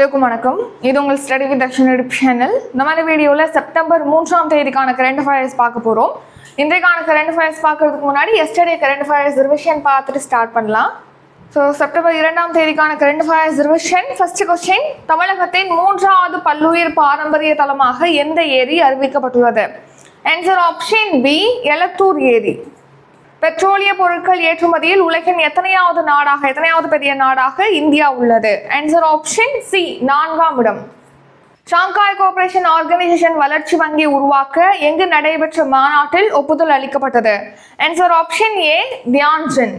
எல்லோருக்கும் வணக்கம். இது உங்கள் study with Dakshan YouTube channel இந்த மாதிரி வீடியோவில் செப்டம்பர் மூன்றாம் தேதிக்கான கரண்ட் அஃபேர்ஸ் பார்க்க போகிறோம் இன்றைக்கான கரண்ட் அஃபேர்ஸ் பார்க்கறதுக்கு முன்னாடி எஸ்டர்டே கரண்ட் அஃபேர்ஸ் ரிவிஷன் பார்த்துட்டு ஸ்டார்ட் பண்ணலாம். ஸோ செப்டம்பர் இரண்டாம் தேதிக்கான current affairs revision first question தமிழகத்தின் மூன்றாவது பல்லுயிர் பாரம்பரிய தலமாக எந்த ஏரி அறிவிக்கப்பட்டுள்ளது? ஆன்சர் ஆப்ஷன் பி எலத்தூர் ஏரி. பெட்ரோலிய பொருட்கள் ஏற்றுமதியில் உலகின் எத்தனையாவது நாடாக எத்தனையாவது பெரிய நாடாக இந்தியா உள்ளது? ஆன்சர் ஆப்ஷன் சி நான்காம் இடம். ஷாங்காய் கோஆபரேஷன் ஆர்கனைசேஷன் வளர்ச்சி வங்கி உருவாக்க எங்கு நடைபெற்ற மாநாட்டில் ஒப்புதல் அளிக்கப்பட்டது? Answer option A Tianjin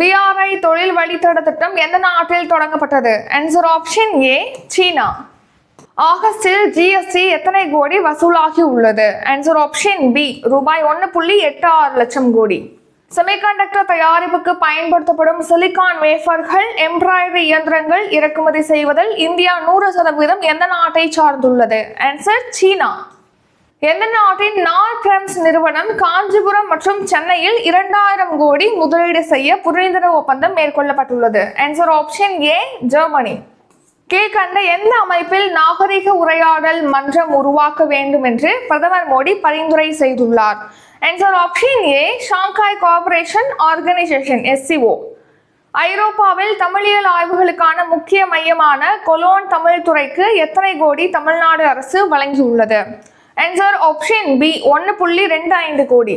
BRI தொழில் வழித்தட திட்டம் எந்த நாட்டில் தொடங்கப்பட்டது? Answer option A China. ஆகஸ்டில் GST எத்தனை கோடி வசூலாகி உள்ளது? ஆன்சர் ஆப்ஷன் பி ரூபாய் ஒன்று புள்ளி எட்டு ஆறு லட்சம் கோடி. செமிகண்டக்டர் தயாரிப்புக்கு பயன்படுத்தப்படும் சிலிகான் வேஃபர்கள் எம்ப்ராய்டரி இயந்திரங்கள் இறக்குமதி செய்வதில் இந்தியா நூறு சதவீதம் எந்த நாட்டை சார்ந்துள்ளது? Answer China. எந்த நாட்டின் நார் பிரம்ஸ் நிறுவனம் காஞ்சிபுரம் மற்றும் சென்னையில் இரண்டாயிரம் கோடி முதலீடு செய்ய புரிந்துணர்வு ஒப்பந்தம் மேற்கொள்ளப்பட்டுள்ளது? ஆன்சர் ஆப்ஷன் ஏ ஜெர்மனி கீழ்கண்ட எந்த அமைப்பில் நாகரிக உரையாடல் மன்றம் உருவாக்க வேண்டும் என்று பிரதமர் மோடி பரிந்துரை செய்துள்ளார். Answer option A Shanghai Cooperation Organisation SCO ஐரோப்பாவில் தமிழியல் ஆய்வுகளுக்கான முக்கிய மையமான கொலோன் தமிழ் துறைக்கு எத்தனை கோடி தமிழ்நாடு அரசு வழங்கியுள்ளது? ஆன்சர் ஆப்ஷன் பி ஒன்று புள்ளி ரெண்டு ஐந்து கோடி.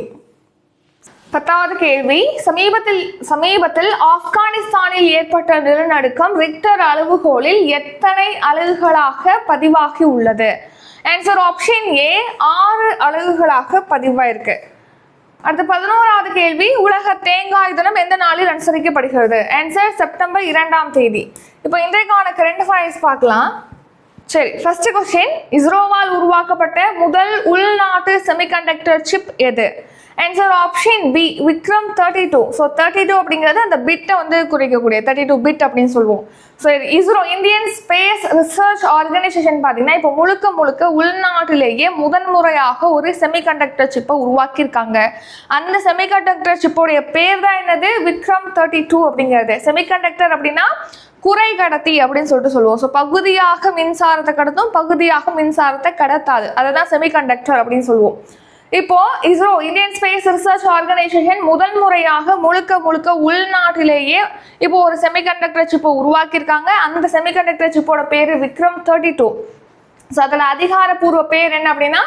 பத்தாவது கேள்வி சமீபத்தில் சமீபத்தில் ஆப்கானிஸ்தானில் ஏற்பட்ட நிலநடுக்கம் ரிக்டர் அளவுகோலில் எத்தனை அலகுகளாக பதிவாகி உள்ளது? ஆன்சர் ஆப்ஷன் ஏ ஆறு அலகுகளாக பதிவாயிருக்கு. அடுத்து பதினோராவது கேள்வி உலக தேங்காய் தினம் எந்த நாளில் அனுசரிக்கப்படுகிறது? ஆன்சர் செப்டம்பர் இரண்டாம் தேதி. இப்போ இன்றைக்கான கரண்ட் அஃபேர்ஸ் பார்க்கலாம். சரி ஃபர்ஸ்ட் கொஸ்டின் இஸ்ரோவால் உருவாக்கப்பட்ட முதல் உள்நாட்டு செமிகண்டக்டர் சிப் எது? Answer option B Vikram thirty two so thirty two அப்படிங்கிறது அந்த பிட்டை வந்து குறிக்கக்கூடிய தேர்ட்டி டூ பிட் அப்படின்னு சொல்லுவோம். So ISRO Indian Space Research Organisation பார்த்தீங்கன்னா இப்போ முழுக்க முழுக்க உள்நாட்டிலேயே முதன்முறையாக ஒரு செமிகண்டக்டர் சிப்பை உருவாக்கியிருக்காங்க. அந்த செமிகண்டக்டர் சிப்போடைய பேர் தான் என்னது? விக்ரம் தேர்ட்டி டூ அப்படிங்கிறது. செமிகண்டக்டர் அப்படின்னா குறை கடத்தி அப்படின்னு சொல்லிட்டு சொல்லுவோம். ஸோ பகுதியாக மின்சாரத்தை கடத்தும் பகுதியாக மின்சாரத்தை கடத்தாது. அதை தான் செமிகண்டக்டர் அப்படின்னு சொல்லுவோம். இப்போ ISRO Indian Space Research Organisation முதல் முறையாக முழுக்க முழுக்க உள்நாட்டிலேயே இப்போ ஒரு செமிகண்டக்டர் சிப்பை உருவாக்கியிருக்காங்க. அந்த செமிகண்டக்டர் சிப்போட பேர் விக்ரம் தேர்ட்டி டூ ஸோ அதில் அதிகாரப்பூர்வ பேர் என்ன அப்படின்னா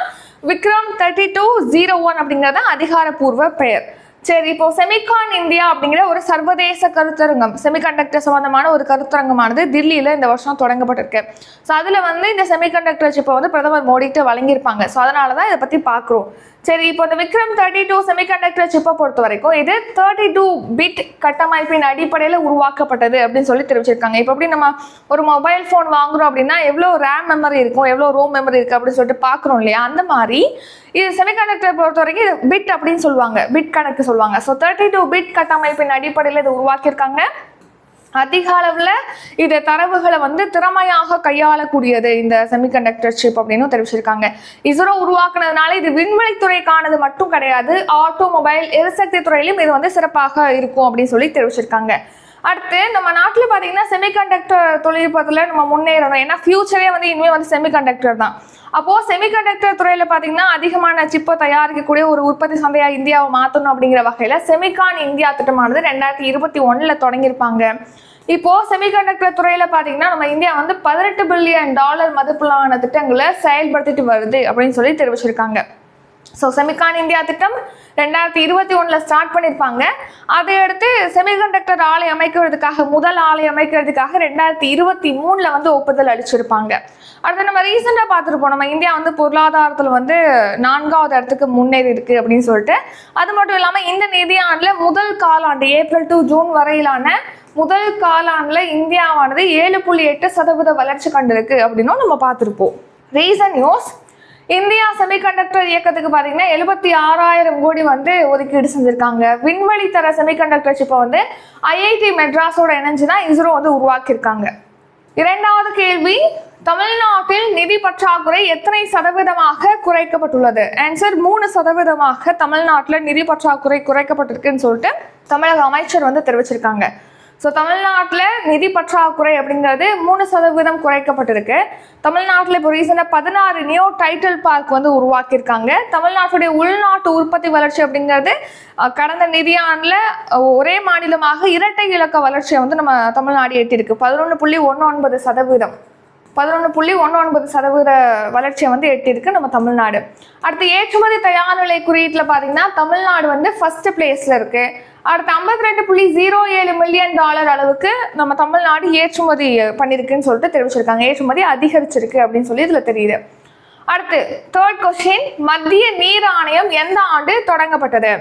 Vikram thirty two zero one அப்படிங்கிறது அதிகாரப்பூர்வ பெயர். சரி இப்போ செமிகான் இந்தியா அப்படிங்கிற ஒரு சர்வதேச கருத்தரங்கம் செமிகண்டக்டர் சம்பந்தமான ஒரு கருத்தரங்கமானது தில்லியில் இந்த வருஷம் தொடங்கப்பட்டிருக்கு. ஸோ அதில் வந்து இந்த செமிகண்டக்டர் சிப்பை வந்து பிரதமர் மோடிகிட்ட வழங்கியிருப்பாங்க. ஸோ அதனால தான் இதை பற்றி பார்க்குறோம். சரி இப்போ இந்த விக்ரம் தேர்ட்டி டூ செமிகண்டக்டர் சிப்பை பொறுத்த வரைக்கும் இது தேர்ட்டி டூ பிட் கட்டமைப்பின் அடிப்படையில் உருவாக்கப்பட்டது அப்படின்னு சொல்லி தெரிவிச்சிருக்காங்க. இப்போ எப்படி நம்ம ஒரு மொபைல் ஃபோன் வாங்குறோம் அப்படின்னா எவ்வளோ ரேம் மெமரி இருக்கும் எவ்வளோ ரோம் மெமரி இருக்குது அப்படின்னு சொல்லிட்டு பார்க்குறோம் இல்லையா? அந்த மாதிரி இது செமிகண்டக்டர் பொறுத்த வரைக்கும் இது பிட் அப்படின்னு சொல்லுவாங்க. பிட் கணக்கு சொல்லுவாங்க. ஸோ தேர்ட்டி டூ பிட் கட்டமைப்பின் அடிப்படையில் இது உருவாக்கியிருக்காங்க. அதிக அளவில் இது தரவுகளை வந்து திறமையாக கையாளக்கூடியது இந்த செமிகண்டக்டர் சிப் அப்படின்னு தெரிவிச்சிருக்காங்க. இஸ்ரோ உருவாக்குனதுனால இது விண்வெளித்துறைக்கானது மட்டும் கிடையாது ஆட்டோமொபைல் எரிசக்தி துறையிலும் இது வந்து சிறப்பாக இருக்கும் அப்படின்னு சொல்லி தெரிவிச்சிருக்காங்க. அடுத்து நம்ம நாட்டில் பார்த்தீங்கன்னா செமிகண்டக்டர் தொழில்நுட்பத்தில் நம்ம முன்னேறணும். ஏன்னா ஃபியூச்சரே வந்து இனிமேல் வந்து செமிகண்டக்டர் தான். அப்போது செமிகண்டக்டர் துறையில் பார்த்தீங்கன்னா அதிகமான சிப்பை தயாரிக்கக்கூடிய ஒரு உற்பத்தி சந்தையாக இந்தியாவை மாற்றணும் அப்படிங்கிற வகையில் செமிகான் இந்தியா திட்டமானது ரெண்டாயிரத்தி இருபத்தி ஒன்றில் தொடங்கியிருப்பாங்க. இப்போது செமிகண்டக்டர் துறையில் பார்த்தீங்கன்னா நம்ம இந்தியா வந்து பதினெட்டு பில்லியன் டாலர் மதிப்பிலான திட்டங்களை செயல்படுத்திட்டு வருது அப்படின்னு சொல்லி தெரிவிச்சிருக்காங்க. ஸோ செமிகான் இந்தியா திட்டம் ரெண்டாயிரத்தி இருபத்தி ஒன்றில் ஸ்டார்ட் பண்ணியிருப்பாங்க அதை அடுத்து செமிகண்டக்டர் ஆலை அமைக்கிறதுக்காக முதல் ஆலை அமைக்கிறதுக்காக ரெண்டாயிரத்தி இருபத்தி மூணில் வந்து ஒப்புதல் அளிச்சிருப்பாங்க. அடுத்து நம்ம ரீசெண்டாக பார்த்துருப்போம். நம்ம இந்தியா வந்து பொருளாதாரத்தில் வந்து நான்காவது இடத்துக்கு முன்னேறி இருக்குது அப்படின்னு சொல்லிட்டு. அது மட்டும் இல்லாமல் இந்த நிதியாண்டில் முதல் காலாண்டு ஏப்ரல் டு ஜூன் வரையிலான முதல் காலாண்டில் இந்தியாவானது ஏழு புள்ளி எட்டு சதவீத வளர்ச்சி கண்டிருக்கு அப்படின்னும் நம்ம பார்த்துருப்போம். ரீசன் நியூஸ் இந்தியா செமிகண்டக்டர் இயக்கத்துக்கு பார்த்தீங்கன்னா எழுபத்தி ஆறாயிரம் கோடி வந்து ஒதுக்கீடு செஞ்சுருக்காங்க. விண்வெளி தர செமிகண்டக்டர் சிப்பை வந்து ஐஐடி மெட்ராஸோட இணைஞ்சு தான் இஸ்ரோ வந்து உருவாக்கியிருக்காங்க. இரண்டாவது கேள்வி தமிழ்நாட்டில் நிதி பற்றாக்குறை எத்தனை சதவீதமாக குறைக்கப்பட்டுள்ளது? ஆன்சர் மூணு சதவீதமாக தமிழ்நாட்டில் நிதி பற்றாக்குறை குறைக்கப்பட்டிருக்குன்னு சொல்லிட்டு தமிழக அமைச்சர் வந்து தெரிவிச்சிருக்காங்க. ஸோ தமிழ்நாட்டில் நிதி பற்றாக்குறை அப்படிங்கிறது மூணு சதவீதம் குறைக்கப்பட்டிருக்கு. தமிழ்நாட்டில் இப்போ ரீசெண்டாக பதினாறு நியோ டைட்டில் பார்க் வந்து உருவாக்கியிருக்காங்க. தமிழ்நாட்டுடைய உள்நாட்டு உற்பத்தி வளர்ச்சி அப்படிங்கிறது கடந்த நிதியாண்டில் ஒரே மாநிலமாக இரட்டை இலக்க வளர்ச்சியை வந்து நம்ம தமிழ்நாடு எட்டியிருக்கு. பதினொன்று புள்ளி ஒன்று ஒன்பது சதவீதம். பதினொன்று புள்ளி ஒன்று ஒன்பது சதவீத வளர்ச்சியை வந்து எட்டியிருக்கு நம்ம தமிழ்நாடு. அடுத்து ஏற்றுமதி தயார் நிலை குறியீட்டில் பார்த்தீங்கன்னா தமிழ்நாடு வந்து ஃபஸ்ட்டு பிளேஸில் இருக்குது அடுத்து ஐம்பத்தி ரெண்டு புள்ளி ஜீரோ ஏழு மில்லியன் டாலர் அளவுக்கு நம்ம தமிழ்நாடு ஏற்றுமதி பண்ணியிருக்குன்னு சொல்லிட்டு தெரிவிச்சிருக்காங்க. ஏற்றுமதி அதிகரிச்சிருக்கு அப்படின்னு சொல்லி இதில் தெரியுது. அடுத்து தேர்ட் கொஸ்டின் மத்திய நீர் ஆணையம் எந்த ஆண்டு தொடங்கப்பட்டது?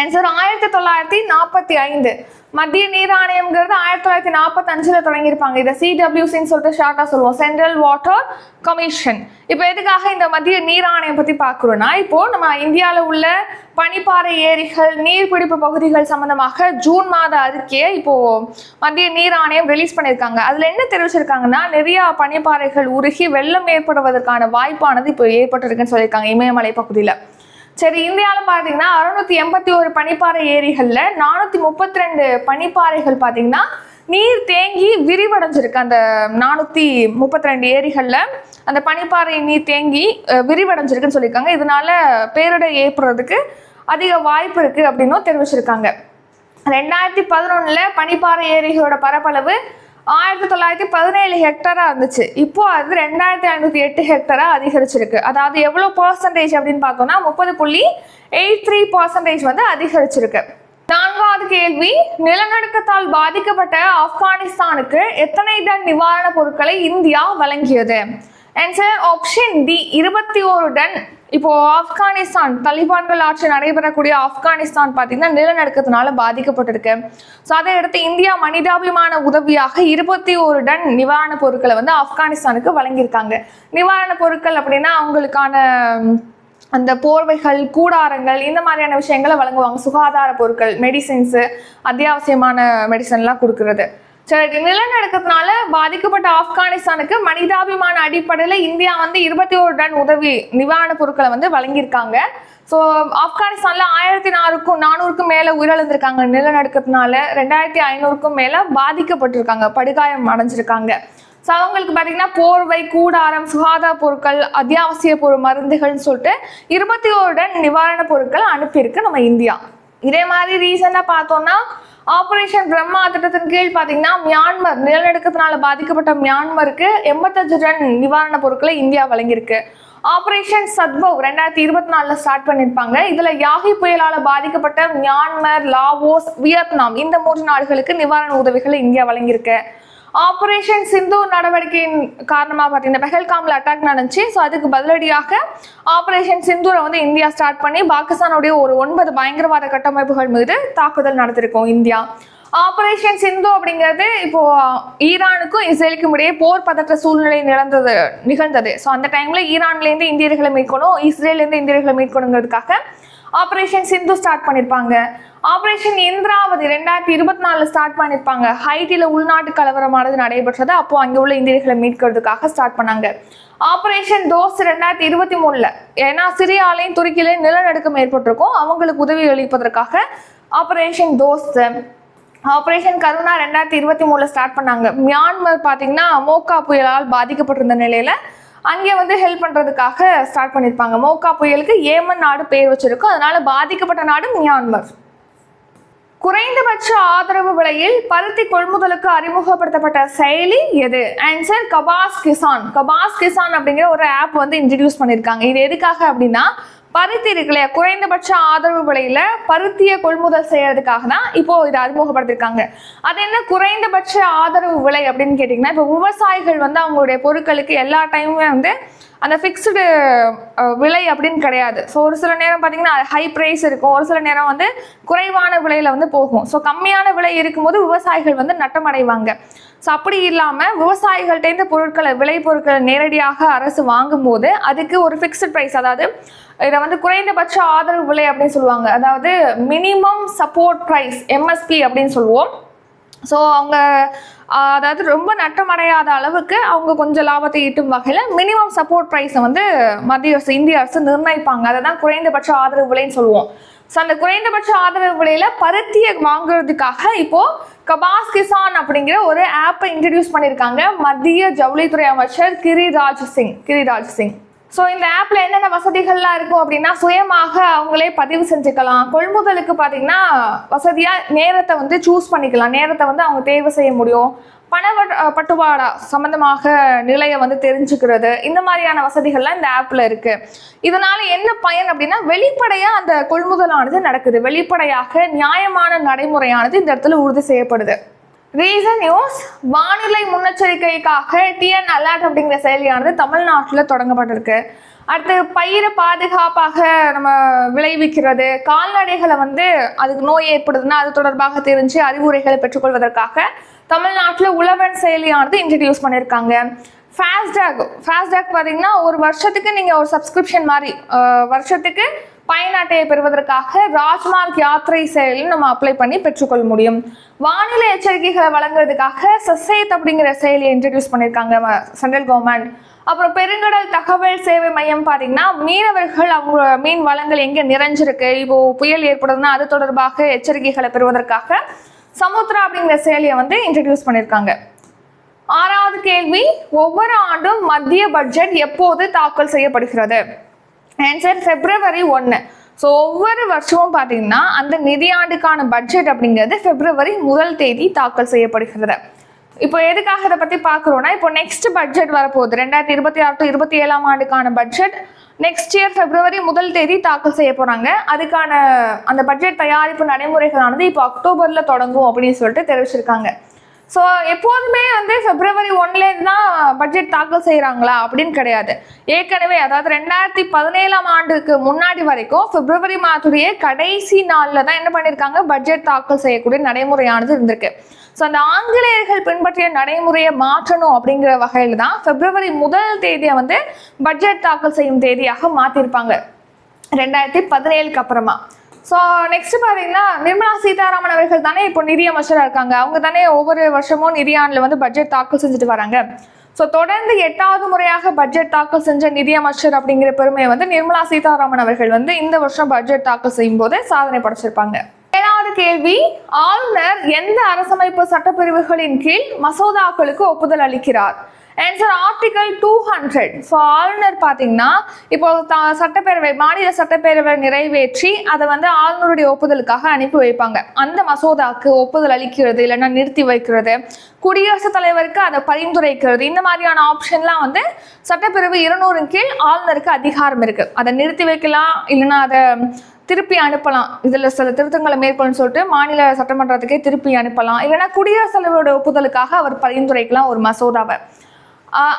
ஆன்சர் ஆயிரத்தி தொள்ளாயிரத்தி நாற்பத்தி ஐந்து. மத்திய நீர் ஆணையம்ங்கிறது ஆயிரத்தி தொள்ளாயிரத்தி நாற்பத்தஞ்சில் தொடங்கியிருப்பாங்க. இதை சிடபிள்யூசின்னு சொல்லிட்டு ஷார்ட்டாக சொல்லுவோம். சென்ட்ரல் வாட்டர் கமிஷன் இப்போ எதுக்காக இந்த மத்திய நீர் ஆணையம் பற்றி பார்க்குறோன்னா இப்போ நம்ம இந்தியாவில் உள்ள பனிப்பாறை ஏரிகள் நீர்பிடிப்பு பகுதிகள் சம்பந்தமாக ஜூன் மாத அறிக்கையை இப்போ மத்திய நீர் ஆணையம் ரிலீஸ் பண்ணியிருக்காங்க. அதில் என்ன தெரிவிச்சிருக்காங்கன்னா நிறைய பனிப்பாறைகள் உருகி வெள்ளம் ஏற்படுவதற்கான வாய்ப்பானது இப்போ ஏற்பட்டிருக்குன்னு சொல்லியிருக்காங்க. இமயமலை பகுதியில். சரி இந்தியாவில் பார்த்தீங்கன்னா அறுநூத்தி எண்பத்தி ஒரு பனிப்பாறை ஏரிகளில் நானூற்றி முப்பத்தி ரெண்டு பனிப்பாறைகள் பார்த்தீங்கன்னா நீர் தேங்கி விரிவடைஞ்சிருக்கு. அந்த நானூற்றி முப்பத்தி ரெண்டு ஏரிகளில் அந்த பனிப்பாறை நீர் தேங்கி விரிவடைஞ்சிருக்குன்னு சொல்லியிருக்காங்க. இதனால பேரிடர் ஏற்படுறதுக்கு அதிக வாய்ப்பு இருக்குது அப்படின்னும் தெரிவிச்சிருக்காங்க. ரெண்டாயிரத்தி பதினொன்றில் பனிப்பாறை ஏரிகளோட பரப்பளவு ஆயிரத்தி தொள்ளாயிரத்தி பதினேழு ஹெக்டரா இருந்துச்சு. இப்போ அது ரெண்டாயிரத்தி ஐநூற்றி எட்டு ஹெக்டரா அதிகரிச்சிருக்கு. அதாவது எவ்வளோ பர்சன்டேஜ் அப்படின்னு பார்த்தோம்னா முப்பது புள்ளி எயிட் த்ரீ பர்சன்டேஜ் வந்து அதிகரிச்சிருக்கு. நான்காவது கேள்வி நிலநடுக்கத்தால் பாதிக்கப்பட்ட ஆப்கானிஸ்தானுக்கு எத்தனை டன் நிவாரணப் பொருட்களை இந்தியா வழங்கியது? அண்ட் சார் ஆப்ஷன் டி இருபத்தி ஓரு டன் இப்போ ஆப்கானிஸ்தான் தலிபான்கள் ஆட்சி நடைபெறக்கூடிய ஆப்கானிஸ்தான் பார்த்தீங்கன்னா நிலநடுக்கத்தினால பாதிக்கப்பட்டிருக்கு. ஸோ அதை அடுத்து இந்தியா மனிதாபிமான உதவியாக இருபத்தி ஒரு டன் நிவாரணப் பொருட்களை வந்து ஆப்கானிஸ்தானுக்கு வழங்கியிருக்காங்க. நிவாரணப் பொருட்கள் அப்படின்னா அவங்களுக்கான அந்த போர்வைகள் கூடாரங்கள் இந்த மாதிரியான விஷயங்களை வழங்குவாங்க. சுகாதார பொருட்கள் மெடிசின்ஸு அத்தியாவசியமான மெடிசன்லாம் கொடுக்கறது. சரி நிலநடுக்கத்தினால பாதிக்கப்பட்ட ஆப்கானிஸ்தானுக்கு மனிதாபிமான அடிப்படையில் இந்தியா வந்து இருபத்தி ஒரு டன் உதவி நிவாரணப் பொருட்களை வந்து வழங்கியிருக்காங்க. ஸோ ஆப்கானிஸ்தானில் ஆயிரத்தி நானூறுக்கும் நானூறுக்கும் மேலே உயிரிழந்திருக்காங்க. நிலநடுக்கத்தினால ரெண்டாயிரத்தி ஐநூறுக்கும் மேலே பாதிக்கப்பட்டிருக்காங்க. படுகாயம் அடைஞ்சிருக்காங்க. ஸோ அவங்களுக்கு பார்த்தீங்கன்னா போர்வை கூடாரம் சுகாதார பொருட்கள் அத்தியாவசிய பொருள் மருந்துகள்னு சொல்லிட்டு இருபத்தி ஒரு டன் நிவாரணப் பொருட்கள் அனுப்பியிருக்கு நம்ம இந்தியா. இதே மாதிரி ரீசெண்டாக பார்த்தோம்னா ஆபரேஷன் பிரம்மா திட்டத்தின் கீழ் பார்த்தீங்கன்னா மியான்மர் நிலநடுக்கத்தினால பாதிக்கப்பட்ட மியான்மருக்கு எண்பத்தஞ்சு டன் நிவாரணப் பொருட்களை இந்தியா வழங்கியிருக்கு. ஆபரேஷன் சத்பவ் ரெண்டாயிரத்தி இருபத்தி நாலில் ஸ்டார்ட் பண்ணியிருப்பாங்க. இதில் யாகி புயலால் பாதிக்கப்பட்ட மியான்மர் லாவோஸ் வியட்நாம் இந்த மூன்று நாடுகளுக்கு நிவாரண உதவிகளை இந்தியா வழங்கியிருக்கு. ஆபரேஷன் சிந்து நடவடிக்கையின் காரணமாக பார்த்தீங்கன்னா பெஹல்காமில் அட்டாக் நடந்துச்சு. ஸோ அதுக்கு பதிலடியாக ஆபரேஷன் சிந்தூரை வந்து இந்தியா ஸ்டார்ட் பண்ணி பாகிஸ்தானுடைய ஒரு ஒன்பது பயங்கரவாத கட்டமைப்புகள் மீது தாக்குதல் நடத்திருக்கோம் இந்தியா. ஆபரேஷன் சிந்து அப்படிங்கிறது இப்போ ஈரானுக்கும் இஸ்ரேலுக்கும் இடையே போர் பதற்ற சூழ்நிலை நிகழ்ந்தது நிகழ்ந்தது. ஸோ அந்த டைம்ல ஈரான்லேருந்து இந்தியர்களை மீட்கணும் இஸ்ரேல்லேருந்து இந்தியர்களை மீட்கணுங்கிறதுக்காக ஆபரேஷன் சிந்து ஸ்டார்ட் பண்ணியிருப்பாங்க ஆபரேஷன் இந்திராவதி ரெண்டாயிரத்தி இருபத்தி நாலில் ஸ்டார்ட் பண்ணியிருப்பாங்க ஹைட்டியில் உள்நாட்டு கலவரமானது நடைபெற்றது. அப்போ அங்கே உள்ள இந்தியர்களை மீட்கிறதுக்காக ஸ்டார்ட் பண்ணாங்க. ஆபரேஷன் தோஸ் ரெண்டாயிரத்தி இருபத்தி மூணுல. ஏன்னா சிரியாலையும் துருக்கிலையும் நிலநடுக்கம் ஏற்பட்டிருக்கும். அவங்களுக்கு உதவி அளிப்பதற்காக ஆபரேஷன் தோஸ் ஆபரேஷன் கருணா ரெண்டாயிரத்தி இருபத்தி மூணுல ஸ்டார்ட் பண்ணாங்க. மியான்மர் பார்த்தீங்கன்னா மோக்கா புயலால் பாதிக்கப்பட்டிருந்த நிலையில அங்கே வந்து ஹெல்ப் பண்றதுக்காக ஸ்டார்ட் பண்ணியிருப்பாங்க மோக்கா புயலுக்கு ஏமன் நாடு பேர் வச்சிருக்கும் அதனால பாதிக்கப்பட்ட நாடு மியான்மர். குறைந்தபட்ச ஆதரவு விலையில் பருத்தி கொள்முதலுக்கு அறிமுகப்படுத்தப்பட்ட செயலி எது? ஆன்சர் கபாஸ் கிசான் கபாஸ் கிசான் அப்படிங்கிற ஒரு ஆப் வந்து இன்ட்ரடியூஸ் பண்ணியிருக்காங்க இது எதுக்காக அப்படின்னா பருத்தி இருக்கு இல்லையா குறைந்தபட்ச ஆதரவு விலையில பருத்தியை கொள்முதல் செய்யறதுக்காக தான் இப்போ இதை அறிமுகப்படுத்திருக்காங்க. அது என்ன குறைந்தபட்ச ஆதரவு விலை அப்படின்னு கேட்டிங்கன்னா இப்போ விவசாயிகள் வந்து அவங்களுடைய பொருட்களுக்கு எல்லா டைமுமே வந்து அந்த ஃபிக்ஸ்டு விலை அப்படின்னு கிடையாது. ஸோ ஒரு சில நேரம் பார்த்தீங்கன்னா ஹை ப்ரைஸ் இருக்கும். ஒரு சில நேரம் வந்து குறைவான விலையில வந்து போகும். ஸோ கம்மியான விலை இருக்கும்போது விவசாயிகள் வந்து நட்டமடைவாங்க. ஸோ அப்படி இல்லாமல் விவசாயிகள்டேருந்து பொருட்களை விளை பொருட்களை நேரடியாக அரசு வாங்கும்போது அதுக்கு ஒரு ஃபிக்ஸ்டு ப்ரைஸ் அதாவது இதை வந்து குறைந்தபட்ச ஆதரவு விலை அப்படின்னு சொல்லுவாங்க. அதாவது மினிமம் சப்போர்ட் ப்ரைஸ் எம்எஸ்பி அப்படின்னு சொல்லுவோம். ஸோ அவங்க அதாவது ரொம்ப நட்டமடையாத அளவுக்கு அவங்க கொஞ்சம் லாபத்தை ஈட்டும் வகையில் மினிமம் சப்போர்ட் ப்ரைஸை வந்து மத்திய அரசு இந்திய அரசு நிர்ணயிப்பாங்க. அதை தான் குறைந்தபட்ச ஆதரவு விலைன்னு சொல்லுவோம். ஸோ அந்த குறைந்தபட்ச ஆதரவு விலையில பருத்தியை வாங்குறதுக்காக இப்போ கபாஸ் கிசான் அப்படிங்கிற ஒரு ஆப்பை இன்ட்ரடியூஸ் பண்ணியிருக்காங்க. மத்திய ஜவுளித்துறை அமைச்சர் கிரிராஜ் சிங் கிரிராஜ் சிங். ஸோ இந்த ஆப்பில் என்னென்ன வசதிகள்லாம் இருக்கும் அப்படின்னா சுயமாக அவங்களே பதிவு செஞ்சுக்கலாம். கொள்முதலுக்கு பார்த்தீங்கன்னா வசதியாக நேரத்தை வந்து சூஸ் பண்ணிக்கலாம். நேரத்தை வந்து அவங்க தேர்வு செய்ய முடியும். பண பட்டுவாடா சம்பந்தமாக நிலையை வந்து தெரிஞ்சுக்கிறது இந்த மாதிரியான வசதிகள்லாம் இந்த ஆப்பில் இருக்கு. இதனால என்ன பயன் அப்படின்னா வெளிப்படையாக அந்த கொள்முதலானது நடக்குது. வெளிப்படையாக நியாயமான நடைமுறையானது இந்த இடத்துல உறுதி செய்யப்படுது. ரீசன் நியூஸ் வானிலை முன்னெச்சரிக்கைக்காக டிஎன் அலர்ட் அப்படிங்கிற செயலியானது தமிழ்நாட்டில் தொடங்கப்பட்டிருக்கு. அடுத்து பயிரை பாதுகாப்பாக நம்ம விளைவிக்கிறது கால்நடைகளை வந்து அதுக்கு நோய் ஏற்படுதுன்னா அது தொடர்பாக தெரிஞ்சு அறிவுரைகளை பெற்றுக்கொள்வதற்காக தமிழ்நாட்டில் உழவன் செயலியானது இன்ட்ரடியூஸ் பண்ணியிருக்காங்க. ஃபாஸ்டாக் ஃபாஸ்டாக் பார்த்தீங்கன்னா ஒரு வருஷத்துக்கு நீங்கள் ஒரு சப்ஸ்கிரிப்ஷன் மாதிரி வருஷத்துக்கு பயண அட்டையை பெறுவதற்காக ராஜ்மார்க் யாத்திரை செயலில் நம்ம அப்ளை பண்ணி பெற்றுக்கொள்ள முடியும். வானிலை எச்சரிக்கைகளை வழங்குறதுக்காக சசேத் அப்படிங்கிற செயலியை இன்ட்ரடியூஸ் பண்ணியிருக்காங்க சென்ட்ரல் கவர்மெண்ட் அப்புறம் பெருங்கடல் தகவல் சேவை மையம் பார்த்தீங்கன்னா மீனவர்கள் அவங்க மீன் வளங்கள் எங்கே நிறைஞ்சிருக்கு? இப்போ புயல் ஏற்படுதுன்னா அது தொடர்பாக எச்சரிக்கைகளை பெறுவதற்காக சமுத்ரா அப்படிங்கிற செயலியை வந்து இன்ட்ரடியூஸ் பண்ணியிருக்காங்க. ஆறாவது கேள்வி ஒவ்வொரு ஆண்டும் மத்திய பட்ஜெட் எப்போது தாக்கல் செய்யப்படுகிறது? ஆன்சர் பிப்ரவரி ஒன்று ஸோ ஒவ்வொரு வருஷமும் பார்த்தீங்கன்னா அந்த நிதியாண்டுக்கான பட்ஜெட் அப்படிங்கிறது பிப்ரவரி முதல் தேதி தாக்கல் செய்யப்படுகிறது. இப்போ எதுக்காக இதை பற்றி பார்க்குறோன்னா இப்போ நெக்ஸ்ட் பட்ஜெட் வரப்போகுது. ரெண்டாயிரத்தி இருபத்தி ஆறு டு இருபத்தி ஏழாம் ஆண்டுக்கான பட்ஜெட் நெக்ஸ்ட் இயர் பிப்ரவரி முதல் தேதி தாக்கல் செய்ய போகிறாங்க அதுக்கான அந்த பட்ஜெட் தயாரிப்பு நடைமுறைகளானது இப்போ அக்டோபரில் தொடங்கும் அப்படின்னு சொல்லிட்டு தெரிவிச்சிருக்காங்க. ஸோ எப்போதுமே வந்து பிப்ரவரி ஒன்லேருந்து தான் பட்ஜெட் தாக்கல் செய்கிறாங்களா அப்படின்னு கிடையாது. ஏற்கனவே அதாவது ரெண்டாயிரத்தி பதினேழாம் ஆண்டுக்கு முன்னாடி வரைக்கும் பிப்ரவரி மாதத்துடைய கடைசி நாளில் தான் என்ன பண்ணியிருக்காங்க பட்ஜெட் தாக்கல் செய்யக்கூடிய நடைமுறையானது இருந்திருக்கு. ஸோ அந்த ஆங்கிலேயர்கள் பின்பற்றிய நடைமுறையை மாற்றணும் அப்படிங்கிற வகையில் தான் பிப்ரவரி முதல் தேதியை வந்து பட்ஜெட் தாக்கல் செய்யும் தேதியாக மாற்றிருப்பாங்க ரெண்டாயிரத்தி பதினேழுக்கு அப்புறமா. ஸோ நெக்ஸ்ட் பார்த்தீங்கன்னா நிர்மலா சீதாராமன் அவர்கள் தானே இப்போ நிதியமைச்சராக இருக்காங்க. அவங்க தானே ஒவ்வொரு வருஷமும் நிதியாண்டில் வந்து பட்ஜெட் தாக்கல் செஞ்சுட்டு வராங்க. ஸோ தொடர்ந்து எட்டாவது முறையாக பட்ஜெட் தாக்கல் செஞ்ச நிதியமைச்சர் அப்படிங்கிற பெருமையை வந்து நிர்மலா சீதாராமன் அவர்கள் வந்து இந்த வருஷம் பட்ஜெட் தாக்கல் செய்யும் போது சாதனை படைச்சிருப்பாங்க. ஏழாவது கேள்வி ஆளுநர் எந்த அரசமைப்பு சட்டப்பிரிவுகளின் கீழ் மசோதாக்களுக்கு ஒப்புதல் அளிக்கிறார்? Answer article two hundred so ஆளுநர் பார்த்தீங்கன்னா இப்போ சட்டப்பேரவை மாநில சட்டப்பேரவை நிறைவேற்றி அதை வந்து ஆளுநருடைய ஒப்புதலுக்காக அனுப்பி வைப்பாங்க. அந்த மசோதாக்கு ஒப்புதல் அளிக்கிறது இல்லைன்னா நிறுத்தி வைக்கிறது குடியரசுத் தலைவருக்கு அதை பரிந்துரைக்கிறது இந்த மாதிரியான ஆப்ஷன்லாம் வந்து சட்டப்பிரிவு இருநூறின் கீழ் ஆளுநருக்கு அதிகாரம் இருக்குது அதை நிறுத்தி வைக்கலாம் இல்லைன்னா அதை திருப்பி அனுப்பலாம். இதில் சில திருத்தங்களை மேற்கொள்ளுன்னு சொல்லிட்டு மாநில சட்டமன்றத்துக்கே திருப்பி அனுப்பலாம். இல்லைன்னா குடியரசுத் தலைவரோட ஒப்புதலுக்காக அவர் பரிந்துரைக்கலாம் ஒரு மசோதாவை.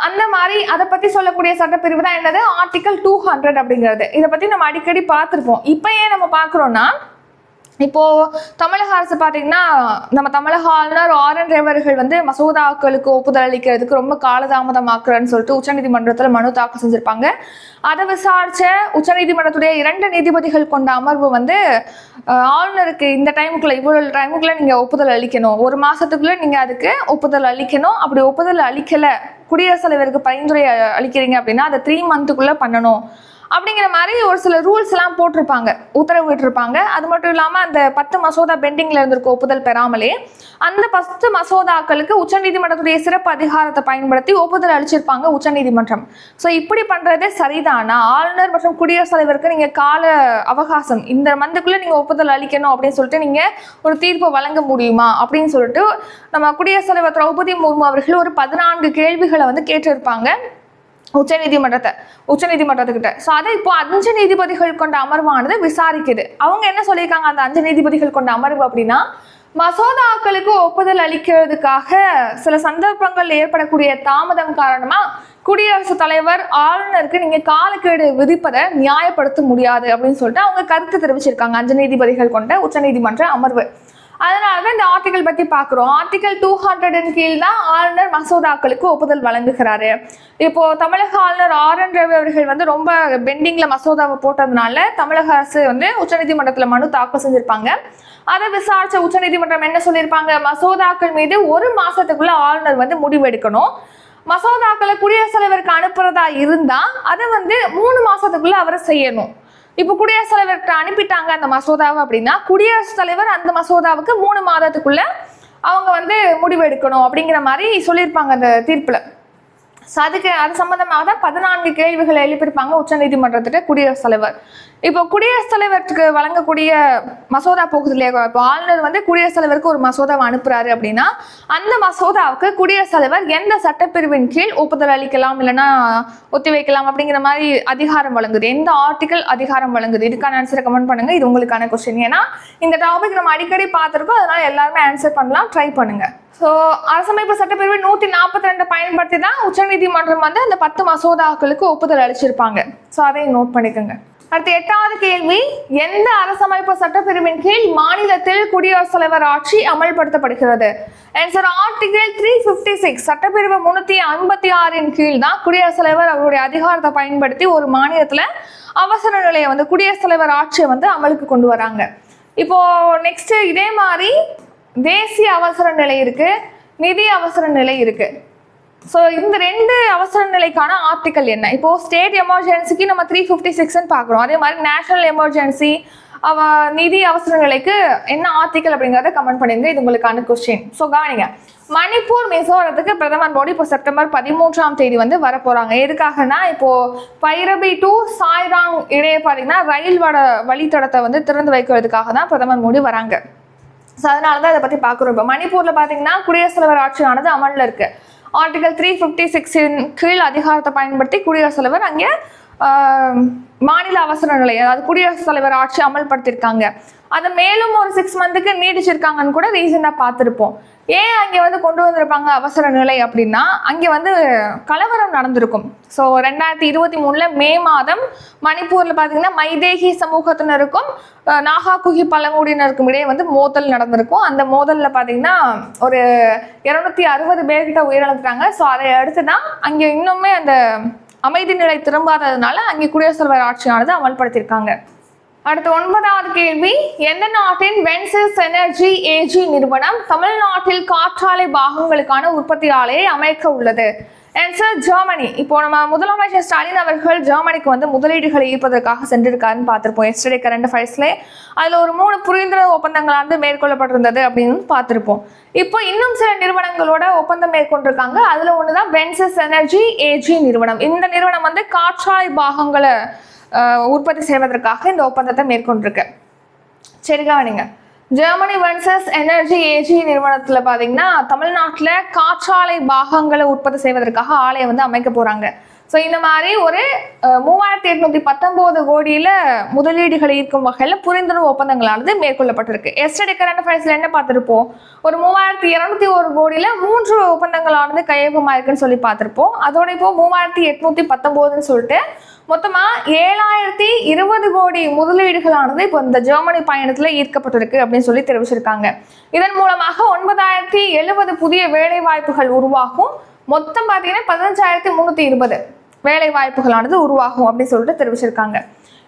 அந்த மாதிரி அதை பத்தி சொல்லக்கூடிய சட்டப்பிரிவு தான் என்னது? ஆர்டிகல் டூ ஹண்ட்ரட் அப்படிங்கிறது. இதை பத்தி நம்ம அடிக்கடி பார்த்துருப்போம். இப்போ ஏன் நம்ம பார்க்குறோன்னா இப்போ தமிழக அரசு பார்த்தீங்கன்னா நம்ம தமிழக ஆளுநர் ஆர் என் ரேவர்கள் வந்து மசோதாக்களுக்கு ஒப்புதல் அளிக்கிறதுக்கு ரொம்ப காலதாமதமாக்குறன்னு சொல்லிட்டு உச்சநீதிமன்றத்தில் மனு தாக்கல் செஞ்சிருப்பாங்க. அதை விசாரிச்ச உச்சநீதிமன்றத்துடைய இரண்டு நீதிபதிகள் கொண்ட அமர்வு வந்து ஆளுநருக்கு இந்த டைமுக்குள்ள இவ்வளோ டைமுக்குள்ள நீங்கள் ஒப்புதல் அளிக்கணும். ஒரு மாசத்துக்குள்ள நீங்கள் அதுக்கு ஒப்புதல் அளிக்கணும். அப்படி ஒப்புதல் அளிக்கலை குடியரசுத் தலைவருக்கு பரிந்துரை அளிக்கிறீங்க அப்படின்னா அதை த்ரீ மந்த்துக்குள்ளே பண்ணணும். அப்படிங்கிற மாதிரி ஒரு சில ரூல்ஸ் எல்லாம் போட்டிருப்பாங்க உத்தரவிட்டிருப்பாங்க. அது மட்டும் இல்லாமல் அந்த பத்து மசோதா பெண்டிங்கில் இருந்திருக்க ஒப்புதல் பெறாமலே அந்த பத்து மசோதாக்களுக்கு உச்சநீதிமன்றத்துடைய சிறப்பு அதிகாரத்தை பயன்படுத்தி ஒப்புதல் அளிச்சிருப்பாங்க உச்சநீதிமன்றம் ஸோ இப்படி பண்ணுறதே சரிதானா? ஆளுநர் மற்றும் குடியரசுத் தலைவருக்கு நீங்கள் கால அவகாசம் இந்த மந்துக்குள்ளே நீங்கள் ஒப்புதல் அளிக்கணும் அப்படின்னு சொல்லிட்டு நீங்கள் ஒரு தீர்ப்பு வழங்க முடியுமா? அப்படின்னு சொல்லிட்டு நம்ம குடியரசுத் தலைவர் திரௌபதி முர்மு அவர்கள் ஒரு பதினான்கு கேள்விகளை வந்து கேட்டிருப்பாங்க. உச்சநீதிமன்றத்தை உச்சநீதிமன்றத்துக்கிட்ட. ஸோ அதை இப்போ அஞ்சு நீதிபதிகள் கொண்ட அமர்வானது விசாரிக்குது. அவங்க என்ன சொல்லியிருக்காங்க? அந்த அஞ்சு நீதிபதிகள் கொண்ட அமர்வு அப்படின்னா மசோதாக்களுக்கு ஒப்புதல் அளிக்கிறதுக்காக சில சந்தர்ப்பங்கள் ஏற்படக்கூடிய தாமதம் காரணமாக குடியரசுத் தலைவர் ஆளுநருக்கு நீங்கள் காலக்கெடு விதிப்பதை நியாயப்படுத்த முடியாது அப்படின்னு சொல்லிட்டு அவங்க கருத்து தெரிவிச்சிருக்காங்க. அஞ்சு நீதிபதிகள் கொண்ட உச்சநீதிமன்ற அமர்வு. அதனால தான் இந்த ஆர்டிகல் பத்தி பார்க்குறோம். ஆர்டிகல் டூ ஹண்ட்ரடின் கீழ் தான் ஆளுநர் மசோதாக்களுக்கு ஒப்புதல் வழங்குகிறாரு. இப்போ தமிழக ஆளுநர் ஆர் என் ரவி அவர்கள் வந்து ரொம்ப பெண்டிங்ல மசோதாவை போட்டதுனால தமிழக அரசு வந்து உச்சநீதிமன்றத்தில் மனு தாக்கல் செஞ்சிருப்பாங்க. அதை விசாரிச்ச உச்சநீதிமன்றம் என்ன சொல்லியிருப்பாங்க? மசோதாக்கள் மீது ஒரு மாசத்துக்குள்ள ஆளுநர் வந்து முடிவெடுக்கணும். மசோதாக்களை குடியரசுத் தலைவருக்கு அனுப்புறதா இருந்தா அதை வந்து மூணு மாசத்துக்குள்ள அவரை செய்யணும். இப்போ குடியரசுத் தலைவர்கிட்ட அனுப்பிட்டாங்க அந்த மசோதாவை அப்படின்னா குடியரசுத் தலைவர் அந்த மசோதாவுக்கு மூணு மாதத்துக்குள்ள அவங்க வந்து முடிவு எடுக்கணும் அப்படிங்கிற மாதிரி சொல்லியிருப்பாங்க அந்த தீர்ப்புல. ஸோ அதுக்கு அது சம்பந்தமாக தான் பதினான்கு கேள்விகளை எழுப்பியிருப்பாங்க உச்சநீதிமன்றத்திட்ட குடியரசுத் தலைவர். இப்போ குடியரசுத் தலைவருக்கு வழங்கக்கூடிய மசோதா போகுது இல்லையா? இப்போ ஆளுநர் வந்து குடியரசுத் தலைவருக்கு ஒரு மசோதாவை அனுப்புறாரு அப்படின்னா அந்த மசோதாவுக்கு குடியரசுத் தலைவர் எந்த சட்டப்பிரிவின் கீழ் ஒப்புதல் அளிக்கலாம் இல்லைன்னா ஒத்தி வைக்கலாம் அப்படிங்கிற மாதிரி அதிகாரம் வழங்குது. எந்த ஆர்டிகல் அதிகாரம் வழங்குது? இதுக்கான ஆன்சரை கமெண்ட் பண்ணுங்க. இது உங்களுக்கான கொஸ்டின் ஏன்னா இந்த டாபிக் நம்ம அடிக்கடி பார்த்துருக்கோம். அதனால எல்லாருமே ஆன்சர் பண்ணலாம் ட்ரை பண்ணுங்க. ஸோ அரசமைப்பு சட்டப்பிரிவு நூற்றி நாற்பத்தி ரெண்டு பயன்படுத்தி தான் உச்சநீதிமன்றம் வந்து அந்த பத்து மசோதாக்களுக்கு ஒப்புதல் அளிச்சிருப்பாங்க. ஸோ அதையும் நோட் பண்ணிக்கோங்க. அடுத்து எட்டாவது கேள்வி எந்த அரசமைப்பு சட்டப்பிரிவின் கீழ் மாநிலத்தில் குடியரசுத் தலைவர் ஆட்சி அமல்படுத்தப்படுகிறது? Answer article three fifty six சட்டப்பிரிவு முன்னூத்தி ஐம்பத்தி ஆறின் கீழ் தான் குடியரசுத் தலைவர் அவருடைய அதிகாரத்தை பயன்படுத்தி ஒரு மாநிலத்தில் அவசர நிலையை வந்து குடியரசுத் தலைவர் ஆட்சியை வந்து அமலுக்கு கொண்டு வராங்க. இப்போ நெக்ஸ்ட் இதே மாதிரி தேசிய அவசர நிலை இருக்கு நிதி அவசர நிலை இருக்கு. ஸோ இந்த ரெண்டு அவசர நிலைக்கான ஆர்டிக்கல் என்ன? இப்போ ஸ்டேட் எமர்ஜென்சிக்கு நம்ம த்ரீ ஃபிஃப்டி சிக்ஸ்ன்னு பார்க்குறோம். அதே மாதிரி நேஷனல் எமர்ஜென்சி அவ நிதி அவசர நிலைக்கு என்ன ஆர்டிக்கல் அப்படிங்கிறத கமெண்ட் பண்ணிருங்க. இது உங்களுக்கான கொஸ்டின் ஸோ கவனிங்க. மணிப்பூர் மிசோரத்துக்கு பிரதமர் மோடி இப்போ செப்டம்பர் பதிமூன்றாம் தேதி வந்து வர போறாங்க எதுக்காகனா இப்போது பைரபி டு சாய்ராங் இடையே பார்த்தீங்கன்னா ரயில் வட வழித்தடத்தை வந்து திறந்து வைக்கிறதுக்காக தான் பிரதமர் மோடி வராங்க. ஸோ அதனால தான் இதை பற்றி பார்க்குறோம். இப்போ மணிப்பூரில் பார்த்தீங்கன்னா குடியரசுத் தலைவர் ஆட்சியானது அமலில் இருக்குது ஆர்டிகல் த்ரீ ஃபிஃப்டி சிக்ஸின் கீழ் அதிகாரத்தை பயன்படுத்தி குடியரசுத் தலைவர் அங்கே மாநில அவசர நிலை அதாவது குடியரசுத் தலைவர் ஆட்சி அமல்படுத்தியிருக்காங்க. அதை மேலும் ஒரு சிக்ஸ் மந்த்துக்கு நீடிச்சிருக்காங்கன்னு கூட ரீசெண்டாக பார்த்துருப்போம். ஏன் அங்கே வந்து கொண்டு வந்திருப்பாங்க அவசர நிலை அப்படின்னா அங்கே வந்து கலவரம் நடந்திருக்கும். ஸோ ரெண்டாயிரத்தி இருபத்தி மூணில் மே மாதம் மணிப்பூரில் பார்த்தீங்கன்னா மைதேகி சமூகத்தினருக்கும் நாகா குகி பழங்குடியினருக்கும் இடையே வந்து மோதல் நடந்திருக்கும். அந்த மோதலில் பார்த்தீங்கன்னா ஒரு இரநூத்தி அறுபது பேர்கிட்ட உயிரிழந்துட்டாங்க. ஸோ அதை அடுத்து தான் அங்கே இன்னுமே அந்த அமைதி நிலை திரும்பாததுனால அங்கே குடியரசுத் தலைவர் ஆட்சியானது அமல்படுத்தியிருக்காங்க. அடுத்து ஒன்பதாவது கேள்வி எந்த நாட்டின் வென்சஸ் எனர்ஜி ஏஜி நிறுவனம் தமிழ்நாட்டில் காற்றாலை பாகங்களுக்கான உற்பத்தி ஆலையை அமைக்க உள்ளது? ஆன்சர் ஜெர்மனி இப்போ நம்ம முதலமைச்சர் ஸ்டாலின் அவர்கள் ஜெர்மனிக்கு வந்து முதலீடுகளை ஈர்ப்பதற்காக சென்றிருக்காருன்னு பார்த்துருப்போம். எஸ்டர்டே கரண்ட் அஃபேர்ஸ்ல அதில் ஒரு மூணு புரிந்துணர்வு ஒப்பந்தங்களானது மேற்கொள்ளப்பட்டிருந்தது அப்படின்னு பார்த்துருப்போம். இப்போ இன்னும் சில நிறுவனங்களோட ஒப்பந்தம் மேற்கொண்டிருக்காங்க. அதுல ஒன்று தான் வென்சஸ் எனர்ஜி ஏஜி நிறுவனம். இந்த நிறுவனம் வந்து காற்றாலை பாகங்களை உற்பத்தி செய்வதற்காக இந்த ஒப்பந்தத்தை மேற்கொண்டிருக்கு. சரி கவனிங்க. ஜெர்மனி வென்சஸ் எனர்ஜி ஏஜி நிறுவனத்தில் பார்த்தீங்கன்னா தமிழ்நாட்டில் காற்றாலை பாகங்களை உற்பத்தி செய்வதற்காக ஆலையை வந்து அமைக்க போகிறாங்க ஸோ இந்த மாதிரி ஒரு மூவாயிரத்தி எட்நூத்தி பத்தொம்போது கோடியில் முதலீடுகளை ஈர்க்கும் வகையில் புரிந்துணர்வு ஒப்பந்தங்களானது மேற்கொள்ளப்பட்டிருக்கு. எஸ்டடி கரண்ட் அஃபேர்ஸில் என்ன பார்த்துருப்போம்? ஒரு மூவாயிரத்தி இரநூத்தி ஒரு கோடியில் மூன்று ஒப்பந்தங்களானது கையொப்பமாயிருக்குன்னு சொல்லி பார்த்துருப்போம். அதோட இப்போ மூவாயிரத்தி எட்நூத்தி பத்தொம்போதுன்னு சொல்லிட்டு மொத்தமாக ஏழாயிரத்தி இருபது கோடி முதலீடுகளானது இப்போ இந்த ஜெர்மனி பயணத்தில் ஈர்க்கப்பட்டிருக்கு அப்படின்னு சொல்லி தெரிவிச்சிருக்காங்க. இதன் மூலமாக ஒன்பதாயிரத்தி எழுபது புதிய வேலை வாய்ப்புகள் உருவாகும். மொத்தம் பார்த்தீங்கன்னா பதினஞ்சாயிரத்தி முந்நூற்றி இருபது வேலை வாய்ப்புகளானது உருவாகும் அப்படின்னு சொல்லிட்டு தெரிவிச்சிருக்காங்க.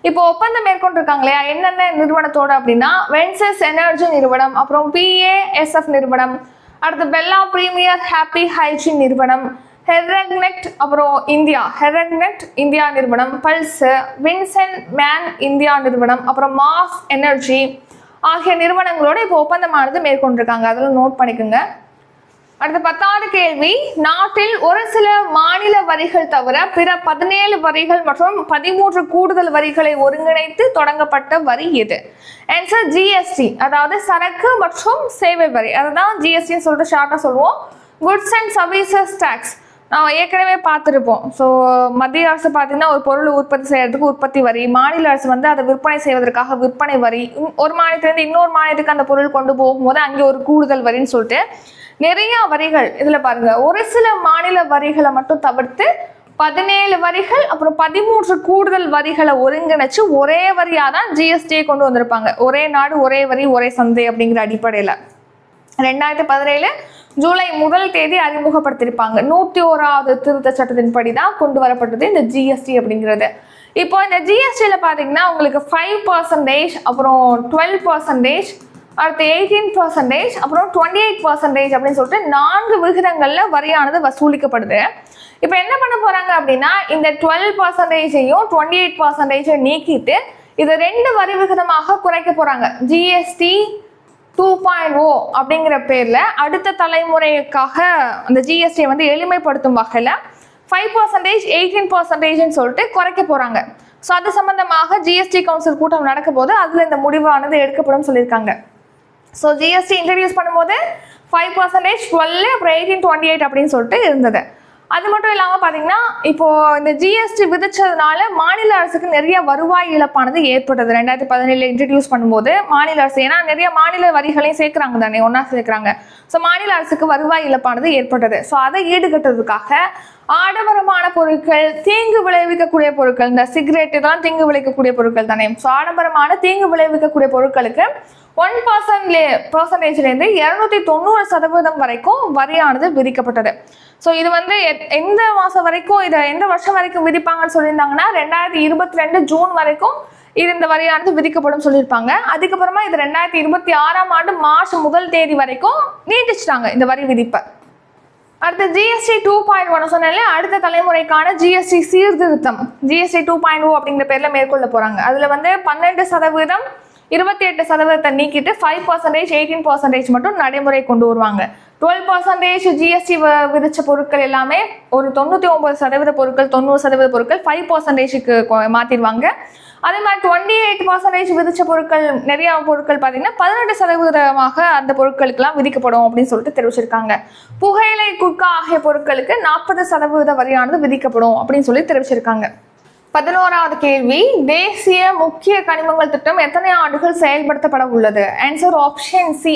இப்போ ஒப்பந்தம் மேற்கொண்டிருக்காங்க இல்லையா? என்னென்ன நிறுவனத்தோட அப்படின்னா வென்சஸ் எனர்ஜி நிறுவனம் அப்புறம் பிஏஎஸ்எஃப் நிறுவனம் அடுத்து பெல்லா பிரீமியர் ஹாப்பி ஹைஜின் நிறுவனம் ஹெர்ரக்னெட் அப்புறம் இந்தியா. ஹெரக்னெட் இந்தியா நிறுவனம். பல்ஸ் வின்சென்ட் மேன் இந்தியா நிறுவனம். அப்புறம் மாஸ் எனர்ஜி ஆகிய நிறுவனங்களோட இப்போ ஒப்பந்தமானது மேற்கொண்டிருக்காங்க. அதெல்லாம் நோட் பண்ணிக்கோங்க. அடுத்த பத்தாவது கேள்வி. நாட்டில் ஒரு சில மாநில வரிகள் தவிர பிற பதினேழு வரிகள் மற்றும் பதிமூன்று கூடுதல் வரிகளை ஒருங்கிணைத்து தொடங்கப்பட்ட வரி எது? ஆன்சர் ஜிஎஸ்டி அதாவது சரக்கு மற்றும் சேவை வரி. அதுதான் ஜிஎஸ்டின்னு சொல்லிட்டு ஷார்ட்டாக சொல்லுவோம். குட்ஸ் அண்ட் சர்வீசஸ் டேக்ஸ் நாம் ஏற்கனவே பார்த்துருப்போம். ஸோ மத்திய அரசு பார்த்தீங்கன்னா ஒரு பொருள் உற்பத்தி செய்யறதுக்கு உற்பத்தி வரி. மாநில அரசு வந்து அதை விற்பனை செய்வதற்காக விற்பனை வரி. ஒரு மாநிலத்திலேருந்து இன்னொரு மாநிலத்துக்கு அந்த பொருள் கொண்டு போகும்போது அங்கே ஒரு கூடுதல் வரின்னு சொல்லிட்டு நிறைய வரிகள் இதில் பாருங்க. ஒரு சில மாநில வரிகளை மட்டும் தவிர்த்து பதினேழு வரிகள் அப்புறம் பதிமூன்று கூடுதல் வரிகளை ஒருங்கிணைச்சு ஒரே வரியாக தான் ஜிஎஸ்டியை கொண்டு வந்திருப்பாங்க. ஒரே நாடு ஒரே வரி ஒரே சந்தை அப்படிங்கிற அடிப்படையில். ரெண்டாயிரத்தி பதினேழு ஜூலை முதல் தேதி அறிமுகப்படுத்தியிருப்பாங்க. நூற்றி ஓராவது திருத்த சட்டத்தின்படி தான் கொண்டு வரப்பட்டது இந்த ஜிஎஸ்டி அப்படிங்கிறது. இப்போ இந்த ஜிஎஸ்டியில் பார்த்தீங்கன்னா உங்களுக்கு ஃபைவ் பர்சன்டேஜ் அப்புறம் டுவெல் பர்சன்டேஜ் அடுத்து எயிட்டீன் பர்சன்டேஜ் அப்புறம் டுவெண்ட்டி எயிட் பர்சன்டேஜ் அப்படின்னு சொல்லிட்டு நான்கு விகிதங்களில் வரியானது வசூலிக்கப்படுது. இப்போ என்ன பண்ண போகிறாங்க அப்படின்னா இந்த டுவெல் பர்சன்டேஜையும் டுவெண்ட்டி எயிட் பர்சன்டேஜை நீக்கிட்டு இது ரெண்டு வரி விகிதமாக குறைக்க போகிறாங்க ஜிஎஸ்டி டூ பாயிண்ட் ஓ அப்படிங்கிற பேரில் அடுத்த தலைமுறைக்காக அந்த ஜிஎஸ்டியை வந்து எளிமைப்படுத்தும் வகையில் ஃபைவ் பர்சன்டேஜ் எயிட்டீன் பர்சன்டேஜ்னு சொல்லிட்டு குறைக்க போகிறாங்க ஸோ அது சம்மந்தமாக ஜிஎஸ்டி கவுன்சில் கூட்டம் நடக்கும் போது அதில் இந்த முடிவானது எடுக்கப்படும் சொல்லியிருக்காங்க. ஸோ ஜிஎஸ்டி இன்ட்ரடியூஸ் பண்ணும்போது ஃபைவ் பர்சன்டேஜ் டுவெல் அப்புறம் எயிட்டீன் டுவெண்ட்டி எயிட் அப்படின்னு சொல்லிட்டு இருந்தது. அது மட்டும் இல்லாமல் பார்த்தீங்கன்னா இப்போ இந்த ஜிஎஸ்டி விதிச்சதுனால மாநில அரசுக்கு நிறைய வருவாய் இழப்பானது ஏற்பட்டது. ரெண்டாயிரத்தி பதினேழுல இன்ட்ரடியூஸ் பண்ணும்போது மாநில அரசு ஏன்னா நிறைய மாநில வரிகளையும் சேர்க்குறாங்க தானே ஒன்றா சேர்க்குறாங்க. ஸோ மாநில அரசுக்கு வருவாய் இழப்பானது ஏற்பட்டது. ஸோ அதை ஈடுகட்டுறதுக்காக ஆடம்பரமான பொருட்கள் தீங்கு விளைவிக்கக்கூடிய பொருட்கள் இந்த சிகரெட் இதெல்லாம் தீங்கு விளைவிக்கக்கூடிய பொருட்கள் தானே. ஸோ ஆடம்பரமான தீங்கு விளைவிக்கக்கூடிய பொருட்களுக்கு ஒன் பர்சன்ட்லே பர்சன்டேஜ்லேருந்து இரநூத்தி தொண்ணூறு சதவீதம் வரைக்கும் வரியானது விதிக்கப்பட்டது. ஸோ இது வந்து எத்- எந்த மாதம் வரைக்கும் இதை எந்த வருஷம் வரைக்கும் விதிப்பாங்கன்னு சொல்லியிருந்தாங்கன்னா ரெண்டாயிரத்தி இருபத்தி ரெண்டு ஜூன் வரைக்கும் இது இந்த வரியானது விதிக்கப்படும் சொல்லியிருப்பாங்க. அதுக்கப்புறமா இது ரெண்டாயிரத்தி இருபத்தி ஆறாம் ஆண்டு மார்ச் முதல் தேதி வரைக்கும் நீட்டிச்சிட்டாங்க இந்த வரி விதிப்பை. அடுத்து ஜிஎஸ்டி டூ பாயிண்ட் ஒன் சொன்னாலே அடுத்த தலைமுறைக்கான ஜிஎஸ்டி சீர்திருத்தம். ஜிஎஸ்டி டூ பாயிண்ட் ஓ அப்படிங்கிற பேரில் மேற்கொள்ள போகிறாங்க அதில் வந்து பன்னெண்டு சதவீதம் இருபத்தி எட்டு சதவீதத்தை நீக்கிட்டு ஃபைவ் பர்சன்டேஜ் எயிட்டீன் பர்சன்டேஜ் மட்டும் நடைமுறை கொண்டு வருவாங்க. டுவெல் பர்சன்டேஜ் ஜிஎஸ்டி விதிச்ச பொருட்கள் எல்லாமே ஒரு தொண்ணூற்றி ஒம்பது சதவீத பொருட்கள் தொண்ணூறு சதவீத பொருட்கள் ஃபைவ் பர்சன்டேஜுக்கு மாற்றிடுவாங்க அதே மாதிரி டுவெண்ட்டி எயிட் பர்சன்டேஜ் விதிச்ச பொருட்கள் நிறைய பொருட்கள் பார்த்தீங்கன்னா பதினெட்டு சதவீதமாக அந்த பொருட்களுக்கெல்லாம் விதிக்கப்படும் அப்படின்னு சொல்லிட்டு தெரிவிச்சிருக்காங்க. புகையிலை குட்கா ஆகிய பொருட்களுக்கு நாற்பது சதவீத வரியானது விதிக்கப்படும் அப்படின்னு சொல்லி தெரிவிச்சிருக்காங்க. பதினோராவது கேள்வி தேசிய முக்கிய கனிமங்கள் திட்டம் எத்தனை ஆண்டுகள் செயல்படுத்தப்பட உள்ளது? ஆன்சர் ஆப்ஷன் சி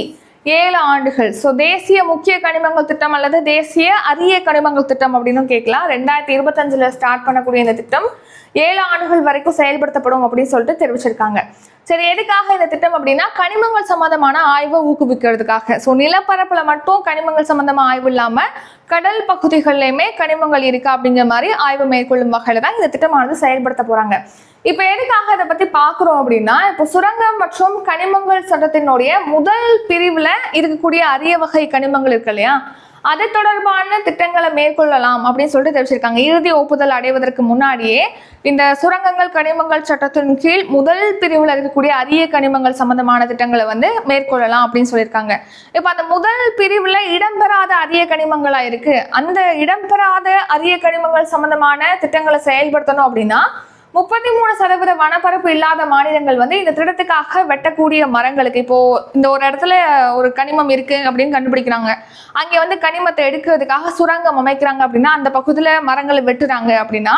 ஏழு ஆண்டுகள். ஸோ தேசிய முக்கிய கனிமங்கள் திட்டம் அல்லது தேசிய அரிய கனிமங்கள் திட்டம் அப்படின்னு கேட்கலாம். ரெண்டாயிரத்தி இருபத்தஞ்சில் ஸ்டார்ட் பண்ணக்கூடிய இந்த திட்டம் ஏழு ஆண்டுகள் வரைக்கும் செயல்படுத்தப்படும் அப்படின்னு சொல்லிட்டு தெரிவிச்சிருக்காங்க. சரி எதுக்காக இந்த திட்டம் அப்படின்னா கனிமங்கள் சம்பந்தமான ஆய்வை ஊக்குவிக்கிறதுக்காக. ஸோ நிலப்பரப்புல மட்டும் கனிமங்கள் சம்பந்தமா ஆய்வு இல்லாம கடல் பகுதிகள்லையுமே கனிமங்கள் இருக்கா அப்படிங்கிற மாதிரி ஆய்வு மேற்கொள்ளும் வகையில தான் இந்த திட்டமானது செயல்படுத்த போறாங்க. இப்போ எதுக்காக இதை பத்தி பார்க்குறோம் அப்படின்னா இப்போ சுரங்கம் மற்றும் கனிமங்கள் சட்டத்தினுடைய முதல் பிரிவுல இருக்கக்கூடிய அரிய வகை கனிமங்கள் இருக்கு இல்லையா? அது தொடர்பான திட்டங்களை மேற்கொள்ளலாம் அப்படின்னு சொல்லிட்டு தெரிவிச்சிருக்காங்க. இறுதி ஒப்புதல் அடைவதற்கு முன்னாடியே இந்த சுரங்கங்கள் கனிமங்கள் சட்டத்தின் கீழ் முதல் பிரிவில் இருக்கக்கூடிய அரிய கனிமங்கள் சம்பந்தமான திட்டங்களை வந்து மேற்கொள்ளலாம் அப்படின்னு சொல்லியிருக்காங்க. இப்போ அந்த முதல் பிரிவில் இடம்பெறாத அரிய கனிமங்களாக இருக்கு. அந்த இடம்பெறாத அரிய கனிமங்கள் சம்பந்தமான திட்டங்களை செயல்படுத்தணும் அப்படின்னா முப்பத்தி மூணு சதவீத வனப்பரப்பு இல்லாத மாநிலங்கள் வந்து இந்த திட்டத்துக்காக வெட்டக்கூடிய மரங்களுக்கு இப்போ இந்த ஒரு இடத்துல ஒரு கனிமம் இருக்கு அப்படின்னு கண்டுபிடிக்கிறாங்க. அங்கே வந்து கனிமத்தை எடுக்கிறதுக்காக சுரங்கம் அமைக்கிறாங்க அப்படின்னா அந்த பகுதியில் மரங்களை வெட்டுறாங்க அப்படின்னா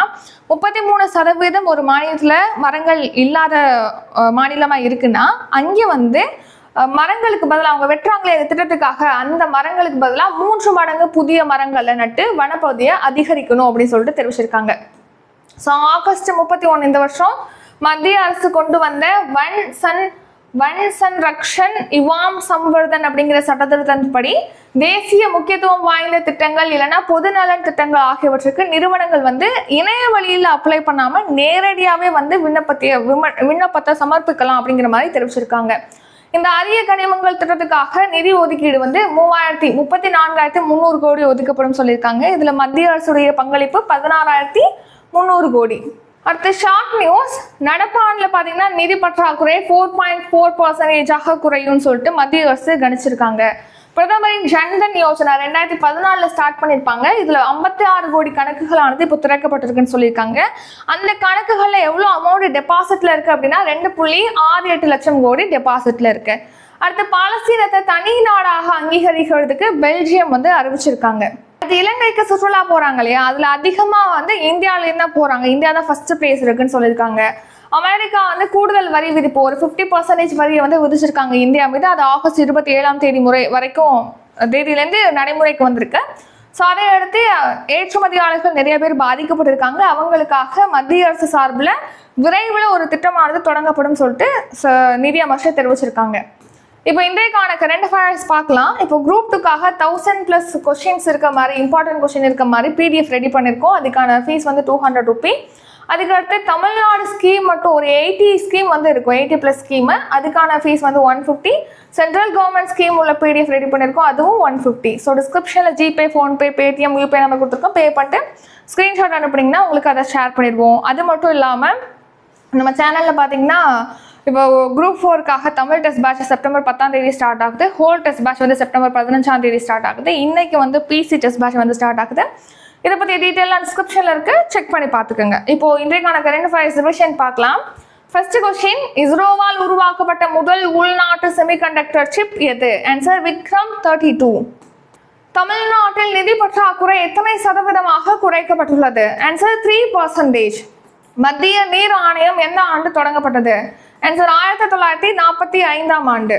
முப்பத்தி மூணு சதவீதம் ஒரு மாநிலத்தில் மரங்கள் இல்லாத மாநிலமாக மாநிலமா இருக்குன்னா அங்கே வந்து மரங்களுக்கு பதிலாக அவங்க வெட்டுறாங்களே இந்த திட்டத்துக்காக அந்த மரங்களுக்கு பதிலாக மூன்று மடங்கு புதிய மரங்களை நட்டு வனப்பகுதியை அதிகரிக்கணும் அப்படின்னு சொல்லிட்டு தெரிவிச்சிருக்காங்க. ஸோ ஆகஸ்ட் முப்பத்தி ஒன்று இந்த வருஷம் மத்திய அரசு கொண்டு வந்த வன் சன் வன் சன்ரக்ஷன் இவாம் சம்வர்தன் அப்படிங்கிற சட்டத்திருத்தப்படி தேசிய முக்கியத்துவம் வாய்ந்த திட்டங்கள் இல்லைன்னா பொதுநலன் திட்டங்கள் ஆகியவற்றுக்கு நிறுவனங்கள் வந்து இணைய வழியில் அப்ளை பண்ணாமல் நேரடியாகவே வந்து விண்ணப்பத்தைய விம- விண்ணப்பத்தை சமர்ப்பிக்கலாம் அப்படிங்கிற மாதிரி தெரிவிச்சிருக்காங்க. இந்த அரிய கனிமங்கள் திட்டத்துக்காக நிதி ஒதுக்கீடு வந்து மூவாயிரத்தி முப்பத்தி நான்காயிரத்தி முந்நூறு கோடி ஒதுக்கப்படும் சொல்லியிருக்காங்க. இதில் மத்திய அரசுடைய பங்களிப்பு பதினாறாயிரத்தி முந்நூறு கோடி. அடுத்து ஷார்ட் நியூஸ் நடப்பாண்டில் பார்த்தீங்கன்னா நிதி பற்றாக்குறை ஃபோர் பாயிண்ட் ஃபோர் பர்சன்டேஜாக குறையும்னு சொல்லிட்டு மத்திய அரசு கணிச்சிருக்காங்க. பிரதமரின் ஜன்தன் யோஜனா ரெண்டாயிரத்தி பதினாலில் ஸ்டார்ட் பண்ணியிருப்பாங்க. இதில் ஐம்பத்தி ஆறு கோடி கணக்குகளானது இப்போ திறக்கப்பட்டிருக்குன்னு சொல்லியிருக்காங்க. அந்த கணக்குகளில் எவ்வளோ அமௌண்ட் டெபாசிட்டில் இருக்குது அப்படின்னா ரெண்டு புள்ளி ஆறு எட்டு லட்சம் கோடி டெபாசிட்டில் இருக்கு. அடுத்து பாலஸ்தீனத்தை தனி நாடாக அங்கீகரிக்கிறதுக்கு பெல்ஜியம் வந்து அறிவிச்சிருக்காங்க. அது இலங்கைக்கு சுற்றுலா போறாங்க இல்லையா? அதுல அதிகமா வந்து இந்தியால இருந்தா போறாங்க. இந்தியா தான் ஃபர்ஸ்ட் பிளேஸ் இருக்குன்னு சொல்லியிருக்காங்க. அமெரிக்கா வந்து கூடுதல் வரி விதிப்பு ஒரு ஃபிஃப்டி பர்சன்டேஜ் வரியை வந்து விதிச்சிருக்காங்க இந்தியா மீது. அது ஆகஸ்ட் இருபத்தி ஏழாம் தேதி முறை வரைக்கும் தேதியிலேருந்து நடைமுறைக்கு வந்திருக்கு. ஸோ அதை அடுத்து ஏற்றுமதியாளர்கள் நிறைய பேர் பாதிக்கப்பட்டிருக்காங்க. அவங்களுக்காக மத்திய அரசு சார்பில் விரைவில் ஒரு திட்டமானது தொடங்கப்படும் சொல்லிட்டு நிதி அமைச்சர் தெரிவிச்சிருக்காங்க. இப்போ இன்றைக்கான கரண்ட் அஃபேர்ஸ் பார்க்கலாம். இப்போ குரூப் டூக்காக தௌசண்ட் ப்ளஸ் கொஷின்ஸ் இருக்க மாதிரி இம்பார்ட்டன்ட் கொஷின் இருக்க மாதிரி பிடிஎஃப் ரெடி பண்ணியிருக்கோம் அதுக்கான ஃபீஸ் வந்து டூ ஹண்ட்ரட் ருபி அதுக்கடுத்து தமிழ்நாடு ஸ்கீம் மட்டும் ஒரு எயிட்டி ஸ்கீம் வந்து இருக்கும். எயிட்டி ப்ளஸ் ஸ்கீமு அதுக்கான ஃபீஸ் வந்து one fifty central government scheme உள்ள பிடிஎஃப் ரெடி பண்ணியிருக்கோம் அதுவும் ஒன் ஃபிஃப்டி ஸோ டிஸ்கிரிப்ஷனில் GPay PhonePe Paytm UPay number கொடுத்துருக்கோம். பே பண்ணிட்டு ஸ்க்ரீன்ஷாட் அனுப்புனீங்கன்னா உங்களுக்கு அதை ஷேர் பண்ணிடுவோம். அது மட்டும் இல்லாமல் நம்ம சேனலில் பார்த்தீங்கன்னா இப்போ குரூப் ஃபோருக்காக தமிழ் டெஸ்ட் பேட்ச் செப்டம்பர் பத்தாம் தேதி ஸ்டார்ட் ஆகுது. ஹோல் டெஸ்ட் பேட்ச் வந்து செப்டம்பர் பதினஞ்சாம் தேதி ஸ்டார்ட் ஆகுது. இன்னைக்கு வந்து பிசி டெஸ்ட் பேட்ச் வந்து ஸ்டார்ட் ஆகுது. இதை பற்றி டீட்டெயிலாக டிஸ்கிரிப்ஷனில் இருக்கு. செக் பண்ணி பார்த்துக்கோங்க. இப்போ இன்றைக்கான கரண்ட் அஃபேர்ஸ் ரிவிஷன் பார்க்கலாம். ஃபர்ஸ்ட் கொஸ்டின் இஸ்ரோவால் உருவாக்கப்பட்ட முதல் உள்நாட்டு செமிகண்டக்டர் சிப் எது? ஆன்சர் விக்ரம் தேர்ட்டி டூ தமிழ்நாட்டில் நிதி பற்றாக்குறை எத்தனை சதவீதமாக குறைக்கப்பட்டுள்ளது? ஆன்சர் த்ரீ பர்சன்டேஜ் மத்திய நீர் ஆணையம் எந்த ஆண்டு தொடங்கப்பட்டது? ஆன்சர் ஆயிரத்தி தொள்ளாயிரத்தி நாற்பத்தி ஐந்தாம் ஆண்டு.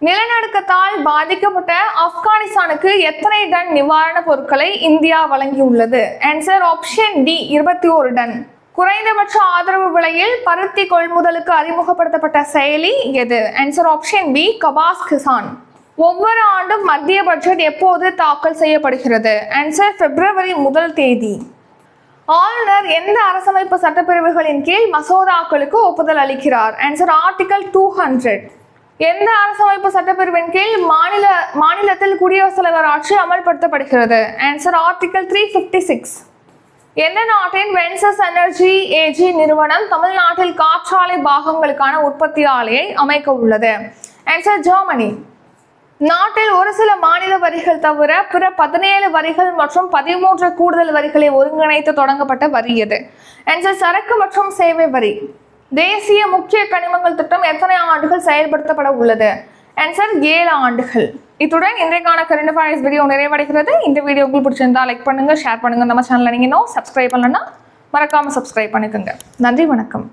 நிலநடுக்கத்தால் பாதிக்கப்பட்ட ஆப்கானிஸ்தானுக்கு எத்தனை டன் நிவாரணப் பொருட்களை இந்தியா வழங்கியுள்ளது? ஆன்சர் ஆப்ஷன் டி இருபத்தி ஒரு டன். குறைந்தபட்ச ஆதரவு விலையில் பருத்தி கொள்முதலுக்கு அறிமுகப்படுத்தப்பட்ட செயலி எது? Answer option B Kapas Kisan. ஒவ்வொரு ஆண்டும் மத்திய பட்ஜெட் எப்போது தாக்கல் செய்யப்படுகிறது? ஆன்சர் பிப்ரவரி முதல் தேதி. ஆளுநர் எந்த அரசமைப்பு சட்டப்பிரிவுகளின் கீழ் மசோதாக்களுக்கு ஒப்புதல் அளிக்கிறார்? ஆன்சர் ஆர்டிகல் டூ ஹண்ட்ரட் எந்த அரசமைப்பு சட்டப்பிரிவின் கீழ் மாநில மாநிலத்தில் குடியரசுத் தலைவர் ஆட்சி அமல்படுத்தப்படுகிறது? Answer article three fifty six எந்த நாட்டின் வென்சஸ் எனர்ஜி ஏஜி நிறுவனம் தமிழ்நாட்டில் காற்றாலை பாகங்களுக்கான உற்பத்தி ஆலையை அமைக்க உள்ளது ஆன்சர் ஜெர்மனி நாட்டில் ஒரு சில மாநில வரிகள் தவிர பிற பதினேழு வரிகள் மற்றும் பதிமூன்று கூடுதல் வரிகளை ஒருங்கிணைத்து தொடங்கப்பட்ட வரி இது. ஆன்சர் சரக்கு மற்றும் சேவை வரி. தேசிய முக்கிய கனிமங்கள் திட்டம் எத்தனை ஆண்டுகள் செயல்படுத்தப்பட உள்ளது? ஆன்சர் ஏழு ஆண்டுகள். இத்துடன் இன்றைக்கான கரண்ட் அஃபேர்ஸ் வீடியோ நிறைவடைகிறது. இந்த வீடியோ உங்களுக்கு பிடிச்சிருந்தா லைக் பண்ணுங்க ஷேர் பண்ணுங்க. நம்ம சேனல் நீங்க இன்னும் சப்ஸ்கிரைப் பண்ணலன்னா மறக்காம சப்ஸ்கிரைப் பண்ணிக்கோங்க. நன்றி வணக்கம்.